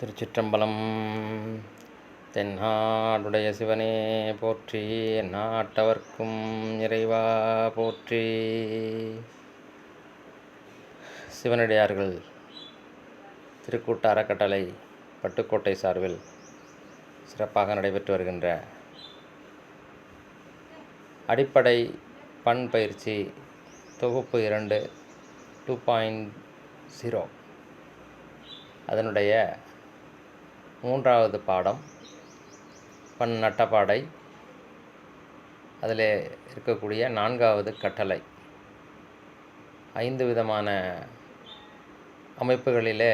திருச்சிற்றம்பலம். தென்னாடுடைய சிவனே போற்றி நாட்டவர்க்கும் இறைவா போற்றி. சிவனடியார்கள் திருக்கூட்ட அறக்கட்டளை பட்டுக்கோட்டை சார்பில் சிறப்பாக நடைபெற்று வருகின்ற அடிப்படை பண் பயிற்சி தொகுப்பு இரண்டு டூ பாயிண்ட் ஜீரோ அதனுடைய மூன்றாவது பாடம் பண் நட்டப்பாடை. அதில் இருக்கக்கூடிய நான்காவது கட்டளை. ஐந்து விதமான அமைப்புகளிலே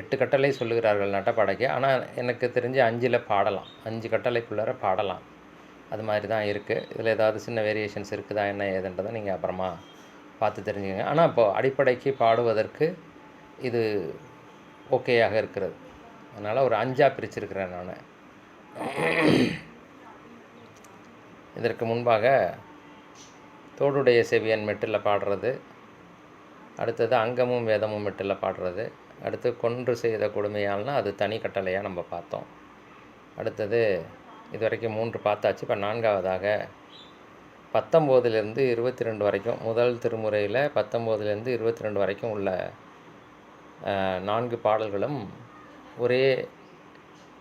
எட்டு கட்டளை சொல்லுகிறார்கள் நட்டப்பாடைக்கு. ஆனால் எனக்கு தெரிஞ்சு அஞ்சில் பாடலாம். அஞ்சு கட்டளைக்குள்ளார பாடலாம். அது மாதிரி தான் இருக்குது இதில் ஏதாவது சின்ன வேரியேஷன்ஸ் இருக்குதா என்ன ஏதுன்றதை நீங்கள் அப்புறமா பார்த்து தெரிஞ்சுக்கங்க. ஆனால் இப்போது அடிப்படைக்கு பாடுவதற்கு இது ஓகேயாக இருக்கிறது. அதனால் ஒரு அஞ்சாக பிரிச்சிருக்கிறேன் நான். இதற்கு முன்பாக தோடுடைய செவியன் மெட்டில் பாடுறது அடுத்தது அங்கமும் வேதமும் மெட்டில் பாடுறது அடுத்து கொன்று செய்த கொடுமையால்னா அது தனி கட்டளையாக நம்ம பார்த்தோம். அடுத்தது இது வரைக்கும் மூன்று பார்த்தாச்சு இப்போ நான்காவதாக பத்தொம்போதுலேருந்து இருபத்தி ரெண்டு வரைக்கும் முதல் திருமுறையில் பத்தொம்போதுலேருந்து இருபத்தி ரெண்டு வரைக்கும் உள்ள நான்கு பாடல்களும் ஒரே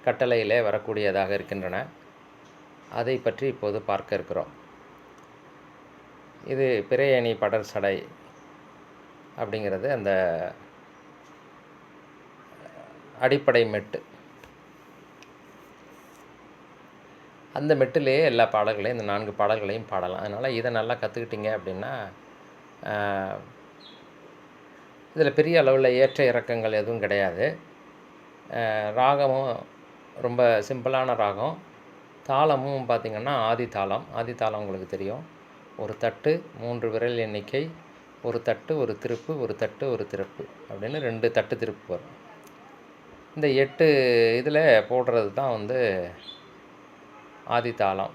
கட்டளையிலே வரக்கூடியதாக இருக்கின்றன. அதை பற்றி இப்போது பார்க்க இருக்கிறோம். இது பிறையணி படர் சடை அப்படிங்கிறது அந்த அடிப்படை மெட்டு. அந்த மெட்டிலேயே எல்லா பாடல்களையும் இந்த நான்கு பாடல்களையும் பாடலாம். அதனால் இதை நல்லா கற்றுக்கிட்டீங்க அப்படின்னா இதில் பெரிய அளவில் ஏற்ற இறக்கங்கள் எதுவும் கிடையாது. ராகமும் ரொம்ப சிம்பிளான ராகம். தாளமும் பார்த்திங்கன்னா ஆதி தாளம். ஆதி தாளம் உங்களுக்கு தெரியும். ஒரு தட்டு மூன்று விரல் எண்ணிக்கை ஒரு தட்டு ஒரு திருப்பு ஒரு தட்டு ஒரு திருப்பு அப்படின்னு ரெண்டு தட்டு திருப்பு வரும். இந்த எட்டு இதில் போடுறது தான் வந்து ஆதி தாளம்.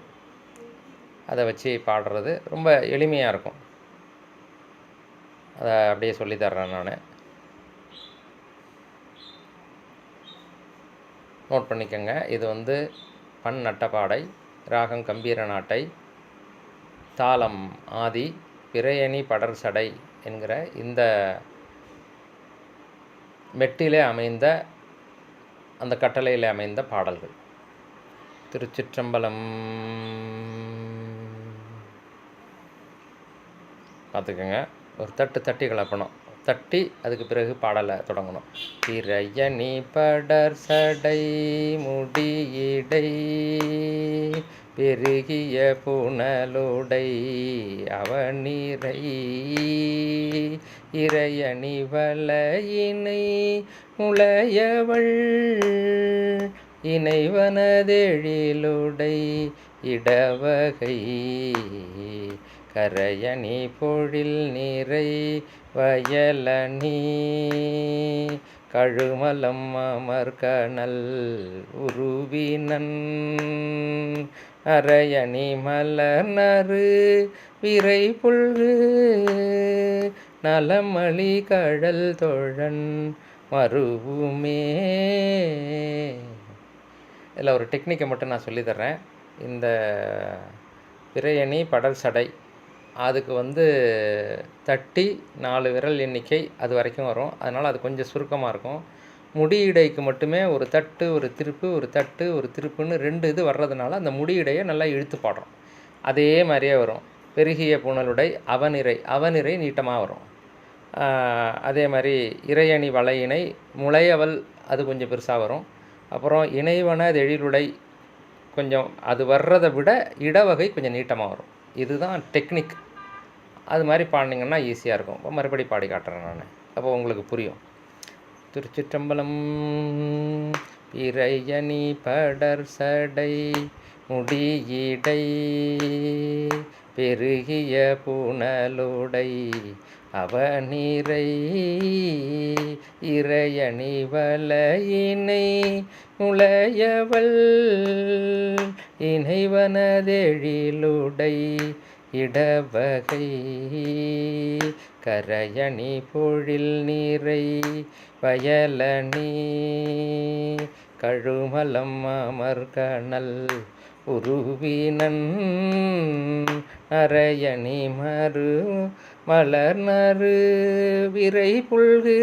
அதை வச்சு பாடுறது ரொம்ப எளிமையாக இருக்கும். அதை அப்படியே சொல்லித்தர்றேன் நான். நோட் பண்ணிக்கோங்க. இது வந்து பண் நட்டப்பாடை ராகம் கம்பீர நாட்டை தாளம் ஆதி பிறையணி படர் சடை என்கிற இந்த மெட்டிலே அமைந்த அந்த கட்டளையில் அமைந்த பாடல்கள். திருச்சிற்றம்பலம். பார்த்துக்கோங்க. ஒரு தட்டு தட்டி கலப்பணும் தட்டி அதுக்கு பிறகு பாடலை தொடங்கணும். திரையணி படர் சடை முடியிடை பெருகிய புனலுடை அவனிறை இறையணி வலையினை முளையவள் இணைவனதெழிலுடை இடவகை கரையணி பொழில் நிறை வயலணி கழுமலம் அமர்கணல் உருவினன் அரையணி மலர்நறு விரை புல்கு. நலமளி கழல் தொழன் மறுவுமே. இதில் ஒரு டெக்னிக்கை மட்டும் நான் சொல்லித்தர்றேன். இந்த பிரயணி படல் சடை அதுக்கு வந்து தட்டி நாலு விரல் எண்ணிக்கை அது வரைக்கும் வரும். அதனால் அது கொஞ்சம் சுருக்கமாக இருக்கும். முடியிடைக்கு மட்டுமே ஒரு தட்டு ஒரு திருப்பு ஒரு தட்டு ஒரு திருப்புன்னு ரெண்டு இது வர்றதுனால அந்த முடியிடையை நல்லா இழுத்து பாடுறோம். அதே மாதிரியே வரும். பெருகிய புனலுடை அவனிறை அவனிறை நீட்டமாக வரும். அதே மாதிரி இறையணி வலையினை முளையவல் அது கொஞ்சம் பெருசாக வரும். அப்புறம் இணைவன எழிலுடை கொஞ்சம் அது வர்றதை விட இடவகை கொஞ்சம் நீட்டமாக வரும். இதுதான் டெக்னிக். அது மாதிரி பாடினீங்கன்னா ஈஸியாக இருக்கும். இப்போ மறுபடி பாடி காட்டுறேன் நான். அப்போ உங்களுக்கு புரியும். திருச்சிற்றம்பலம் இறையணி படர் சடை முடியிடை பெருகிய புனலுடை அவனிரை இறையணி வலையினை முளையவள் இணைவனதெழிலுடை இடவகை. கரையணி பொழில் நீரை வயலணி. கழுமலம் அமர்கணல் உருவினன். அரையணி மறு மலர் நறு விரை புல்கு.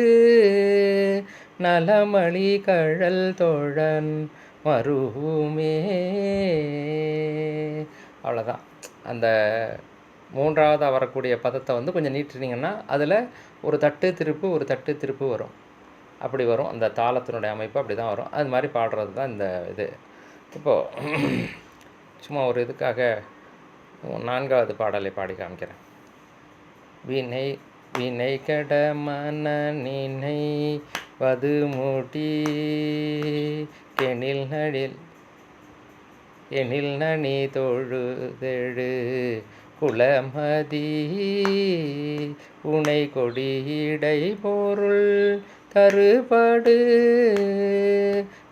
நலமளி கழல் தோழன் மருவுமே அவ்வளோதான். அந்த மூன்றாவதாக வரக்கூடிய பதத்தை வந்து கொஞ்சம் நீட்டினீங்கன்னா அதில் ஒரு தட்டு திருப்பு ஒரு தட்டு திருப்பு வரும். அப்படி வரும். அந்த தாளத்தினுடைய அமைப்பு அப்படி தான் வரும். அது மாதிரி பாடுறது தான் இந்த இது. இப்போது சும்மா ஒரு இதுக்காக நான்காவது பாடலை பாடி காமிக்கிறேன். வினை வினை கட மன நினை வது மூட்டி கெனில் நடில் எனில் நனி தொழுதெழு. குளமதி உனை கொடியடை பொருள் தருபடு.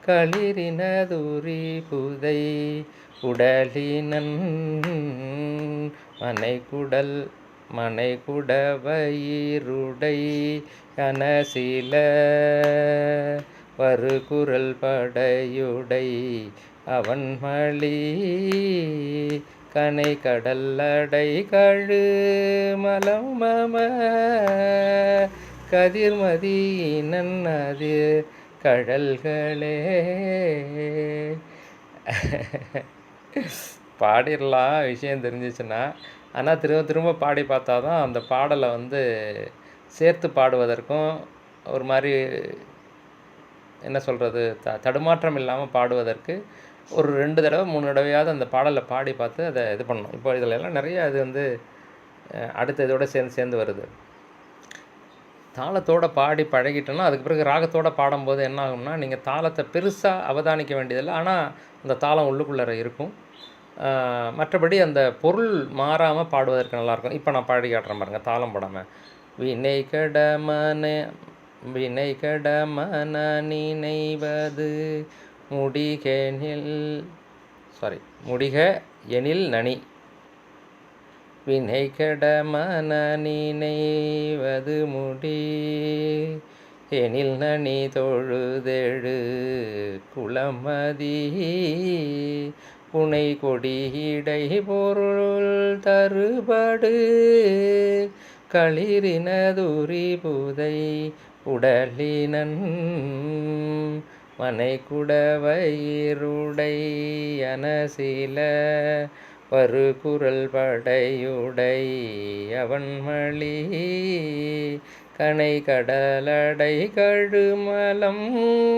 களிரினதுரி புதை உடலினன் மனை குடல் குடவயிருடை கனசில. வருகுரல் படையுடை அவன் மழி கனை கடல்லடை கழு மலம் மம கதிர்மதியினன் அது கடல்களே. பாடிடலாம் விஷயம் தெரிஞ்சிச்சுன்னா. ஆனால் திரும்ப திரும்ப பாடி பார்த்தா தான் அந்த பாடலை வந்து சேர்த்து பாடுவதற்கும் ஒரு மாதிரி என்ன சொல்கிறது த தடுமாற்றம் இல்லாமல் பாடுவதற்கு ஒரு ரெண்டு தடவை மூணு தடவையாவது அந்த பாடலை பாடி பார்த்து அதை இது பண்ணணும். இப்போ இதில் எல்லாம் நிறைய அது வந்து அடுத்த இதோட சேர்ந்து சேர்ந்து வருது. தாளத்தோடு பாடி பழகிட்டோன்னா அதுக்கு பிறகு ராகத்தோடு பாடும்போது என்ன ஆகும்னா நீங்கள் தாளத்தை பெருசாக அவதானிக்க வேண்டியதில்லை. ஆனால் அந்த தாளம் உள்ளுக்குள்ளே இருக்கும். மற்றபடி அந்த பொருள் மாறாமல் பாடுவதற்கு நல்லாயிருக்கும் இப்போ நான் பாடி காட்டுறேன் பாருங்கள் தாளம் போடாமல் வினை கடமன வினை கடமன நினைவது முடிகெனில் சாரி முடிக எனில் நனி. வினை கெடமன நினைவது முடி. எனில் நனி தொழுதெழு குளமதி. புனை கொடியிடை பொருள் தருபடு. களிரினதுரி புதை உடலினன். மனை குடவயிருடை அனசில வருகுரல் படையுடை அவன் மளி கனை கடலடை கழுமலம்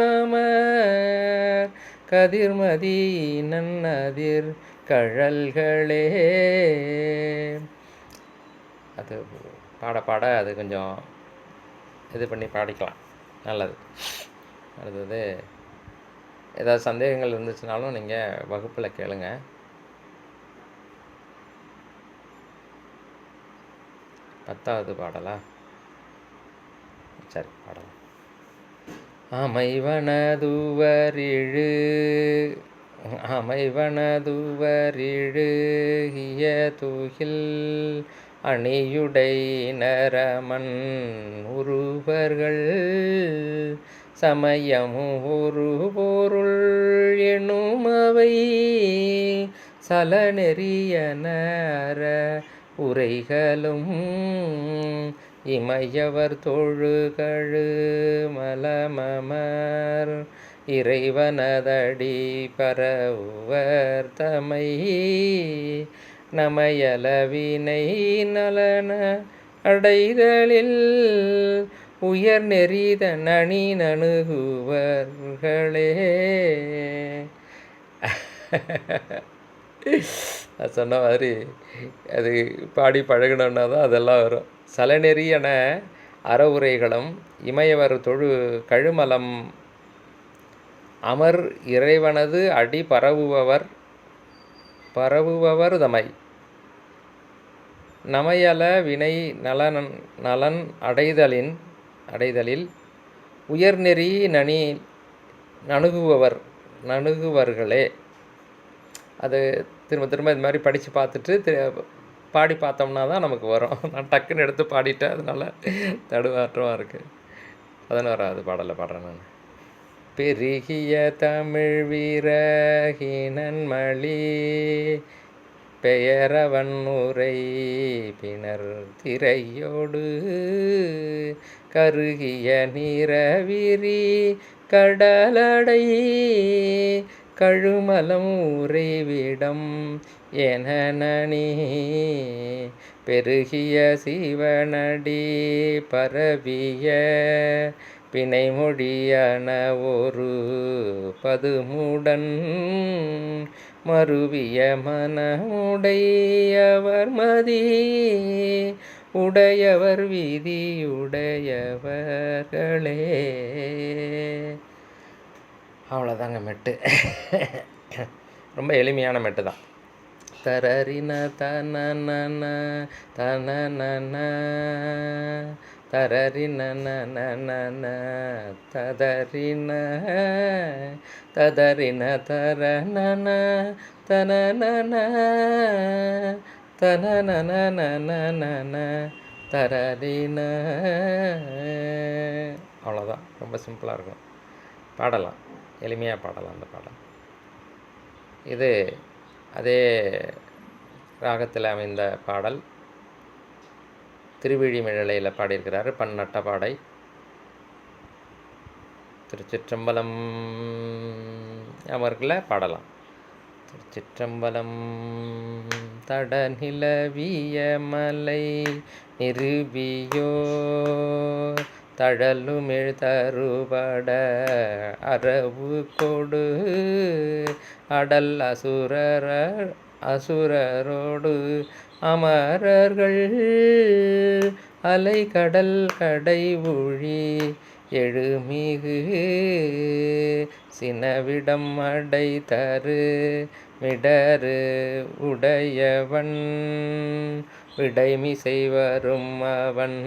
அமர் கதிர்மதி நன்னதிர் கழல்களே. அது பாட பாட அது கொஞ்சம் இது பண்ணி பாடிக்கலாம். நல்லது. அடுத்தது ஏதாவது சந்தேகங்கள் இருந்துச்சுனாலும் நீங்கள் வகுப்பில் கேளுங்க. பத்தாவது பாடலா? சரி பாடலாம். அமைவனதுவரிழு அமைவனதுவரிழுகிய தூகில் அணியுடை நரமன் உருவர்கள் சமயமும் உருவோ பொருள் அவை. சலநெறியன அற உரைகளும் இமையவர் தொழுகழு மலமமர். இறைவனதடி பரவுவர் தமை. நமையளவினை நலன அடைதலில் உயர் நெறித நனி நணுகுவர்களே. சொன்ன மாதிரி அது பாடி பழகணுன்னா தான் அதெல்லாம் வரும். சலநெறியன அறவுரைகளும் இமயவர் தொழு கழுமலம். அமர் இறைவனது அடி பரவுபவர் பரவுபவர் தமை. நமையல வினை நலன் நலன் அடைதலின் அடைதலில் உயர்நெறி நனி நணுகுபவர் நணுகுவர்களே. அது திரும்ப திரும்ப இது மாதிரி படித்து பார்த்துட்டு பாடி பார்த்தோம்னா தான் நமக்கு வரும். நான் டக்குன்னு எடுத்து பாடிட்டேன். அதனால் தடுமாற்றமாக இருக்குது பதினோராவது பாடலை பாடுறேன் நான். பெருகிய தமிழ் வீரகினன் பெயரவன் உரை பிணர் திரையோடு கருகிய நிறவிரி கடலடை கழுமலம் உறைவிடம் என நனி. பெருகிய சிவனடி பரவிய பிணைமொழியான ஒரு பதுமுடன் மருவிய மனமுடையவர் மதி. உடையவர் விதியுடையவர்களே அவ்வளோதாங்க மெட்டு. ரொம்ப எளிமையான மெட்டு தான் தரரின தனன தனன தரரின நன ததரின ததரின தரனன நன நன தரரின அவ்வளோதான் ரொம்ப சிம்பிளாக இருக்கும். பாடலாம். எளிமையாக பாடலாம் அந்த பாடல். இது அதே ராகத்தில் அமைந்த பாடல். திருவிழிமிழலையில் பாடியிருக்கிறாரு பன்னட்ட பாடை திருச்சிற்றம்பலம் அவர்களை பாடலாம். திருச்சிற்றம்பலம் தடநிலவிய மலை நிருபியோ தழலுமிழ் தருபட அரவு கொடு. அடல் அசுரர அசுரரோடு அமரர்கள் அலை கடல் கடை ஒழி எழுமிகு. சினவிடம் அடை தரு மிடரு உடையவன். விடைமிசை வரும் அவன்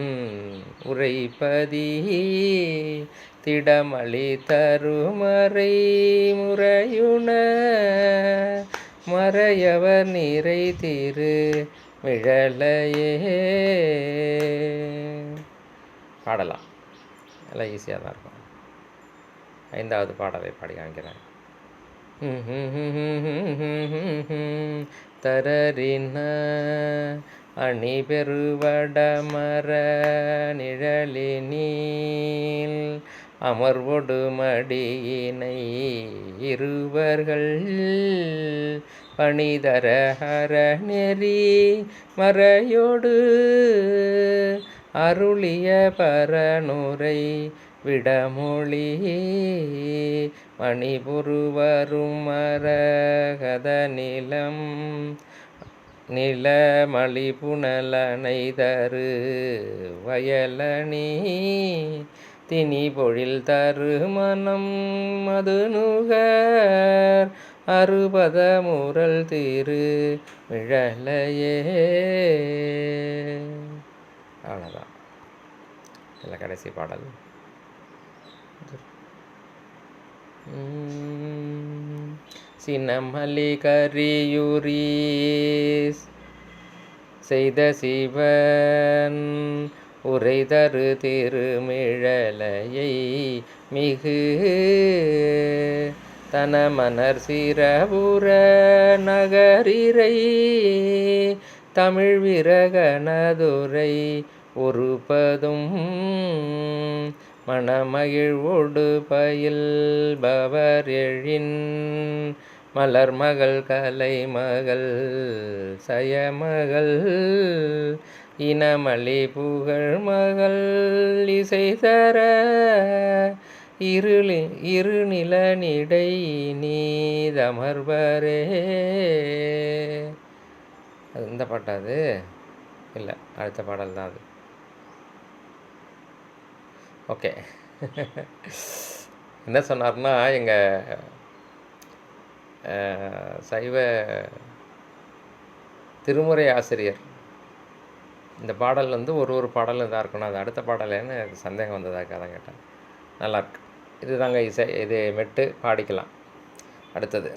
உரைப்பதி திடமளி தருமறை முறையுண. மறையவர் நிறை திரு மிழலையே. பாடலாம். எல்லாம் ஈஸியாக தான் இருக்கும். ஐந்தாவது பாடலை பாடி காமிக்கிறேன் தரறின அணி பெருவடமர நிழலினீல் அமர்வொடு மடியினை இருவர்கள் பணிதர ஹர நெறி மறையோடு அருளிய பரனுரை விடமொழி மணிபுருவரும் மரகத நிலம் நிலமளி புனலனை தரு வயலணி தினி பொழில் தரு மனம் மது நுகர் அறுபத முரல் திரு மிழலையே. அவ்வளோதான் இல்லை கடைசி பாடல். சினமலி கரியுரீஸ் செய்த சிவன் உரைதரு திருமிழலையை மிகு தனமனர் சிரபுர நகரிரை தமிழ் விரகனதுரை ஒருபதும் மணமகிழ்வோடு பயில்பவர் எழின் மலர் மகள் கலை மகள் சயமகள் இனமளி புகழ் மகள் இசை தர இருளி இருநிலனிடை நீதமர்வரே அது இந்த பாட்டா அது? இல்லை அடுத்த பாடல் தான் அது. ஓகே. என்ன சொன்னார்னா எங்கள் சைவ திருமுறை ஆசிரியர். இந்த பாடல் வந்து ஒரு ஒரு பாடலும் இதாக இருக்கணும். அது அடுத்த பாடலேன்னு எனக்கு சந்தேகம் வந்ததாக தான் கேட்டேன் நல்லாயிருக்கு இது தாங்க இசை இது மெட்டு பாடிக்கலாம். அடுத்தது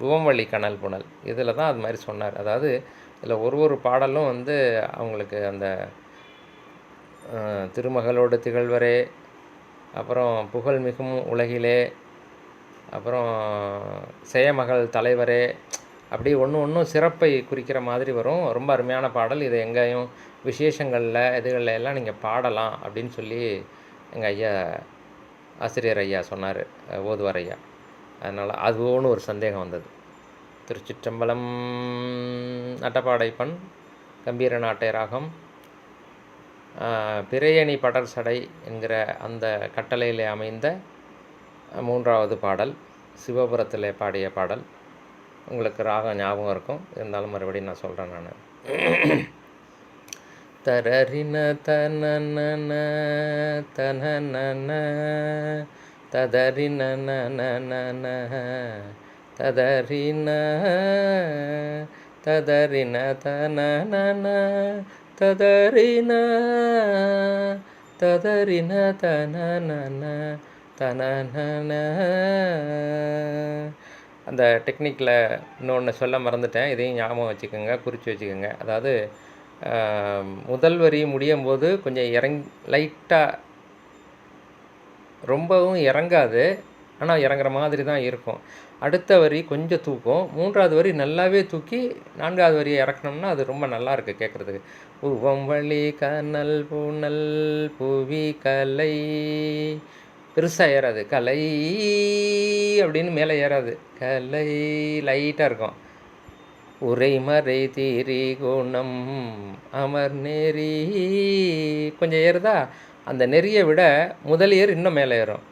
புவம்வழி கனல் புனல். இதில் தான் அது மாதிரி சொன்னார். அதாவது இதில் ஒரு ஒரு பாடலும் வந்து அவங்களுக்கு அந்த திருமகளோடு திகழ்வரே. அப்புறம் புகழ் மிகவும் உலகிலே. அப்புறம் செயமகள் தலைவரே. அப்படி ஒன்று ஒன்றும் சிறப்பை குறிக்கிற மாதிரி வரும். ரொம்ப அருமையான பாடல். இது எங்கேயும் விசேஷங்களில் இதுகளில் எல்லாம் நீங்கள் பாடலாம் அப்படின்னு சொல்லி எங்கள் ஐயா ஆசிரியர் ஐயா சொன்னார். ஓதுவார் ஐயா. அதனால் அதுவோன்னு ஒரு சந்தேகம் வந்தது. திருச்சிற்றம்பலம் அட்டப்பாடைப்பன் கம்பீர நாட்டை ராகம் பிறையணி படர் சடை என்கிற அந்த கட்டளையிலே அமைந்த மூன்றாவது பாடல் சிவபுரத்தில் பாடிய பாடல். உங்களுக்கு ராகம் ஞாபகம் இருக்கும். இருந்தாலும் மறுபடியும் நான் சொல்கிறேன் நான். தரரின தனன தனன ததரின நன ததரின ததரின தனன ததறின ததரின தனன தனன அந்த டெக்னிக்கில் இன்னொன்று சொல்ல மறந்துட்டேன். இதையும் ஞாபகம் வச்சுக்கோங்க குறித்து வச்சுக்கோங்க. அதாவது முதல் வரி முடியும் போது கொஞ்சம் இறங் லைட்டாக ரொம்பவும் இறங்காது. ஆனால் இறங்குற மாதிரி தான் இருக்கும். அடுத்த வரி கொஞ்சம் தூக்கும். மூன்றாவது வரி நல்லாவே தூக்கி நான்காவது வரியை இறக்கணும்னா அது ரொம்ப நல்லா இருக்குது கேட்குறதுக்கு உவம் வழி கனல் புனல் புவி கலை. பெருசாக ஏறாது. கலை அப்படின்னு மேலே ஏறாது. கலை லைட்டாக இருக்கும். உரைமறை தீரி குணம் அமர் நெறி கொஞ்சம் ஏறுதா? அந்த நெறியை விட முதல் இன்னும் மேலே ஏறும்.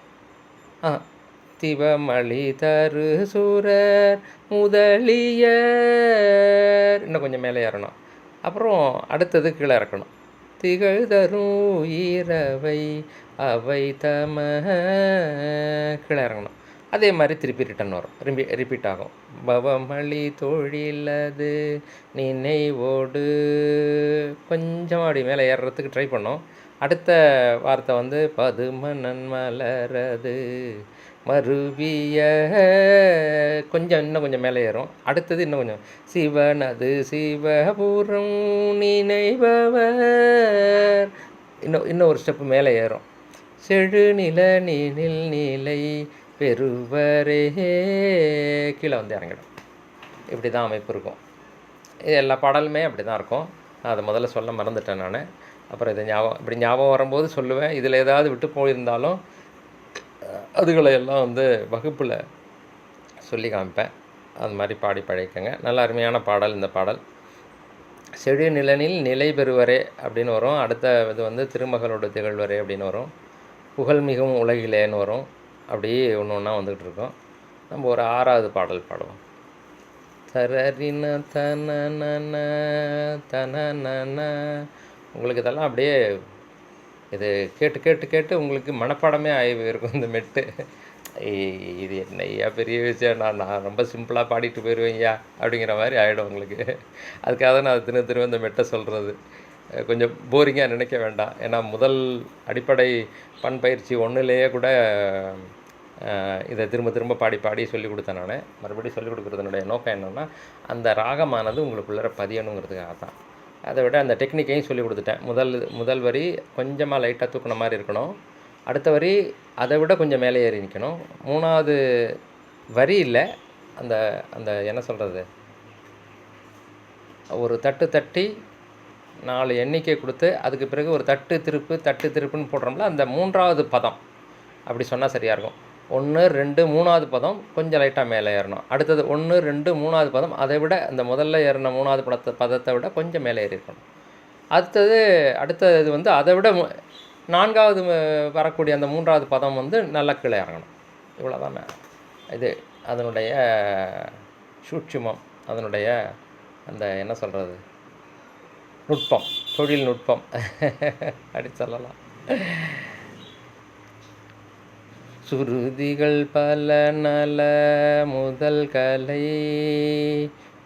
ஆ திவமளி தரு சூரர் முதலியர். இன்னும் கொஞ்சம் மேலே ஏறணும். அப்புறம் அடுத்தது கீழே இறக்கணும். திகழ் தரும் ஈரவை அவை தம. கீழே இறங்கணும். அதே மாதிரி திருப்பி ரிட்டன் வரும். ரிம்பி ரிப்பீட் ஆகும். பவமளி தொழிலது நினைவோடு. கொஞ்சம் அப்படி மேலே ஏறுறதுக்கு ட்ரை பண்ணோம். அடுத்த வார்த்தை வந்து பதுமனன் மலரது. மறுவிய கொஞ்சம் இன்னும் கொஞ்சம் மேலே ஏறும். அடுத்தது இன்னும் கொஞ்சம். சிவனது சிவபுரம் நினைபவர். இன்னும் இன்னும் ஒரு ஸ்டெப்பு மேலே ஏறும். செழுநில நீனில் நிலை பெறுவரே. கீழே வந்து இறங்கிடும். இப்படி தான் அமைப்பு இருக்கும். இது எல்லா பாடலுமே அப்படி தான் இருக்கும். நான் அதை முதல்ல சொல்ல மறந்துட்டேன் நான். அப்புறம் இதை ஞாபகம் இப்படி ஞாபகம் வரும்போது சொல்லுவேன். இதில் ஏதாவது விட்டு போயிருந்தாலும் அதுகளை எல்லாம் வந்து வகுப்பில் சொல்லி காமிப்பேன். அது மாதிரி பாடி பழகிக்கங்க. நல்ல அருமையான பாடல் இந்த பாடல். செடி நிலனில் நிலை பெறுவரே அப்படின்னு வரும். அடுத்த இது வந்து திருமகளோட திகழ்வரே அப்படின்னு வரும். புகழ் மிகவும் உலகிலேன்னு வரும். அப்படியே ஒன்று ஒன்றா வந்துக்கிட்டு இருக்கோம். நம்ம ஒரு ஆறாவது பாடல் பாடுவோம். தரரின தன தன உங்களுக்கு இதெல்லாம் அப்படியே இது கேட்டு கேட்டு கேட்டு உங்களுக்கு மனப்பாடமே ஆகி போயிருக்கும் இந்த மெட்டு. இது என்ன ஐயா பெரிய விஷயம்? நான் நான் ரொம்ப சிம்பிளாக பாடிட்டு போயிடுவேன்யா அப்படிங்கிற மாதிரி ஆகிடும் உங்களுக்கு. அதுக்காக தான் நான் திரு திரு இந்த மெட்டை சொல்கிறது கொஞ்சம் போரிங்காக நினைக்க வேண்டாம். ஏன்னா முதல் அடிப்படை பண் பயிற்சி ஒன்றுலேயே கூட இதை திரும்ப திரும்ப பாடி பாடி சொல்லி கொடுத்தேன் நான். மறுபடியும் சொல்லிக் கொடுக்குறதுனுடைய நோக்கம் என்னென்னா அந்த ராகமானது உங்களுக்குள்ளார பதியணுங்கிறதுக்காக தான் அதை விட அந்த டெக்னிக்கையும் சொல்லி கொடுத்துட்டேன். முதல் முதல் வரி கொஞ்சமாக லைட்டாக தூக்குன மாதிரி இருக்கணும். அடுத்த வரி அதை விட கொஞ்சம் மேலே ஏறி நிற்கணும் மூணாவது வரி இல்லை அந்த அந்த என்ன சொல்கிறது ஒரு தட்டு தட்டி நாலு எண்ணிக்கை கொடுத்து அதுக்கு பிறகு ஒரு தட்டு திருப்பு தட்டு திருப்புன்னு போடுறோம்ல அந்த மூன்றாவது பதம். அப்படி சொன்னால் சரியாக இருக்கும். ஒன்று ரெண்டு மூணாவது பதம் கொஞ்சம் லைட்டாக மேலே ஏறணும். அடுத்தது ஒன்று ரெண்டு மூணாவது பதம் அதை விட அந்த முதல்ல ஏறின மூணாவது படத்தை பதத்தை விட கொஞ்சம் மேலே ஏறி இருக்கணும். அடுத்தது இது வந்து அதை விட நான்காவது வரக்கூடிய அந்த மூன்றாவது பதம் வந்து நல்லா கீழே இறங்கணும். இவ்வளோதான் இது அதனுடைய சூட்சுமம் அதனுடைய அந்த என்ன சொல்கிறது நுட்பம் தொழில்நுட்பம் அப்படி சொல்லலாம். சுருதிகள் பல நல முதல் கலை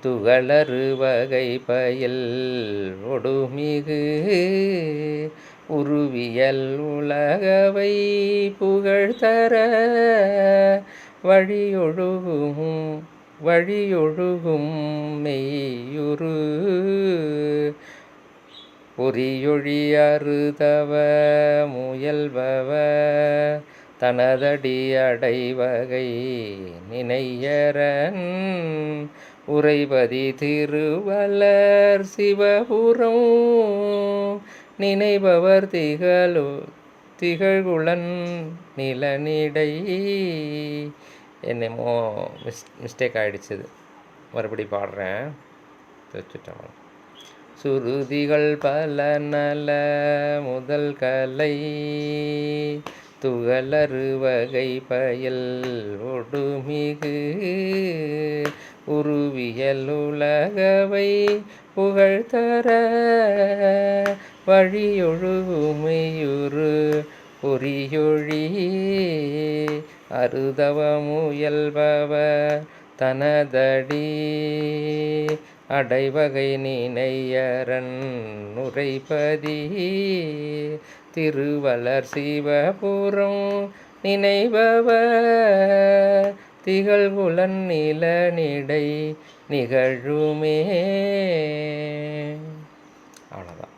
துகளறு வகை பயில் ஒடுமிகு உருவியல் உலகவை புகழ்தர வழியொழுகும் வழியொழுகும் மெய்யுரு பொறியொழி அறுதவ முயல்பவ தனதடி அடைவகை நினையரன் உறைபதி திருவலர் சிவபுரம் நினைபவர் திகழு திகழ்குளன் நிலனிடை என்னமோ மிஸ் மிஸ்டேக் ஆகிடுச்சுது மறுபடி பாடுறேன். வச்சுட்டோம் சுருதிகள் பல நல முதல் கலை துகளறுவகை பயல் ஒடுமிகு. உருவியல் உலகவை புகழ்தர வழியொழுகுமையுறு. பொறியொழி அறுதவ தனதடி. அடைவகை நினையரன் நுரைபதி திருவலர் சிவபுரம் நினைபவ திகழ்குலன் நிலனிடை நிகழுமே அவ்வளோதான்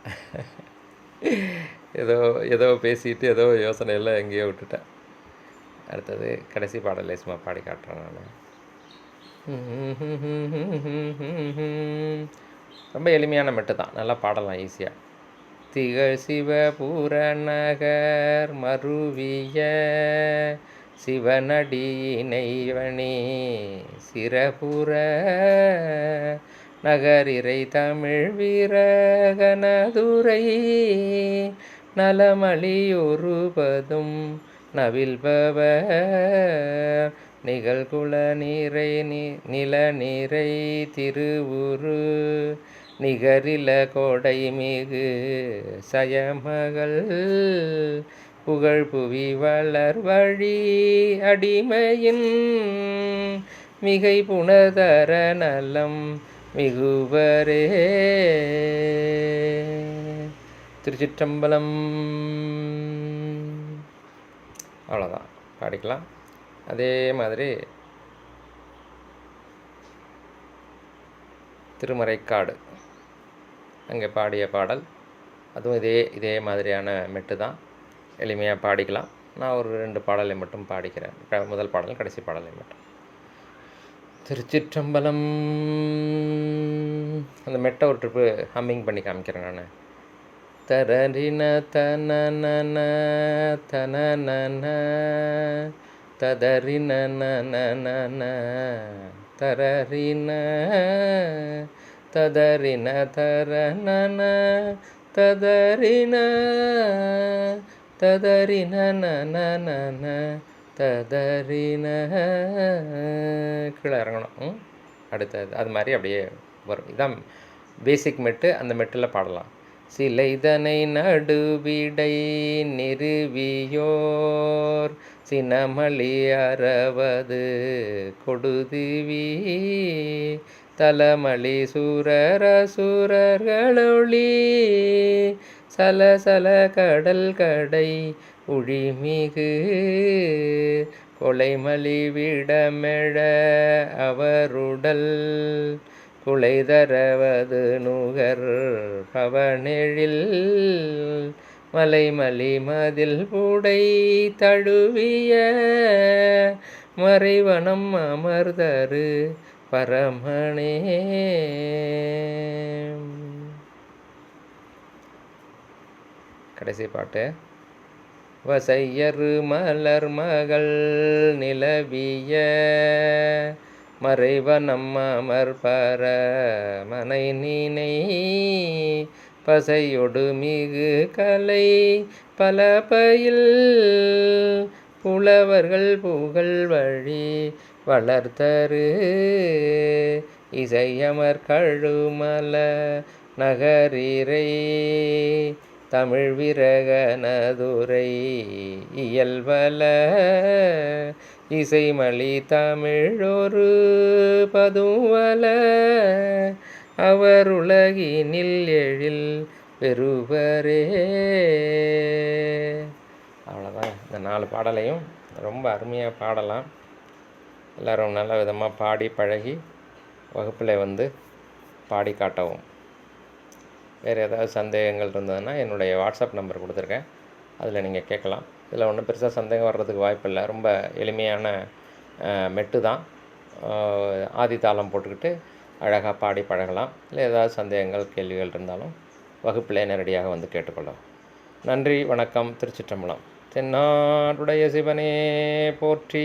ஏதோ ஏதோ பேசிட்டு ஏதோ யோசனையெல்லாம் எங்கேயோ விட்டுட்டேன். அடுத்தது கடைசி பாடலை சும்மா பாடி காட்டுறேன் நான். ரொம்ப எளிமையான மெட்டு தான் நல்லா பாடலாம் ஈஸியாக திகழ் சிவபுர நகர் மருவிய சிவனடியினைவனி சிறபுர நகரிரை தமிழ் வீரகனதுரை நலமளியொருபதும் நவில்பவ நிகழ்குல நீரை நி நில நீரை திருவுரு நிகரில கோடை மிகு சயமகள் புகழ் புவி வளர் வழி அடிமையின் மிகை புனதர நலம் மிகுவரே. திருச்சிற்றம்பலம். அவ்வளோதான் பாடிக்கலாம். அதே மாதிரி திருமறைக்காடு. அங்கே பாடிய பாடல். அதுவும் இதே இதே மாதிரியான மெட்டு தான். எளிமையாக பாடிக்கலாம். நான் ஒரு ரெண்டு பாடலை மட்டும் பாடிக்கிறேன். முதல் பாடல் கடைசி பாடலை மட்டும். திருச்சிற்றம்பலம். அந்த மெட்டை ஒரு ட்ரிப்பு ஹம்மிங் பண்ணி காமிக்கிறேன் நான். தரரின தனன தனன ததரின நன தரரின ததரின தரனன ததரின ததரின நன ததரின கீழே இறங்கணும். ம்? அடுத்தது. அது மாதிரி அப்படியே வரும். இதான் பேசிக் மெட்டு. அந்த மெட்டில் பாடலாம். சிலைதனை நடுவிடை நிறுவியோர் சினமளி அறவது கொடுதுவி தலமளி சூரர சூரர்களொளி சலசல கடல் கடை உழிமிகு. கொலைமலி விடமெழ அவருடல். குலை தரவது நுகர் பவனெழில் மலைமலி மதில் புடை தழுவிய. மறைவனம் அமர்தரு பரமணே கடைசி பாட்டு. வசையரு மலர் மகள் நிலவிய மறைவனம் அமர் பர மனை நீனை. பசையொடு மிகு கலை பல பயில் புலவர்கள் புகழ் வழி வளர்த்தரு. இசையமர் கழுமல நகரீரை. தமிழ் விரகனதுரை இயல்பல இசைமலி தமிழொரு பதுவல. அவர் உலகினில் எழில் பெறுவரே. அவ்வளோதான் இந்த நாலு பாடலையும் ரொம்ப அருமையாக பாடலாம். எல்லோரும் நல்ல விதமாக பாடி பழகி வகுப்பில் வந்து பாடி காட்டவும். வேறு ஏதாவது சந்தேகங்கள் இருந்ததுன்னா என்னுடைய வாட்ஸ்அப் நம்பர் கொடுத்துருக்கேன். அதில் நீங்கள் கேட்கலாம். இதில் ஒன்றும் பெருசாக சந்தேகம் வர்றதுக்கு வாய்ப்பு இல்லை. ரொம்ப எளிமையான மெட்டு தான். ஆதி தாளம் போட்டுக்கிட்டு அழகாக பாடி பழகலாம். இல்லை ஏதாவது சந்தேகங்கள் கேள்விகள் இருந்தாலும் வகுப்பிலே நேரடியாக வந்து கேட்டுக்கொள்ளலாம். நன்றி வணக்கம். திருச்சிற்றம்பலம். தென்னாடுடைய சிவனே போற்றி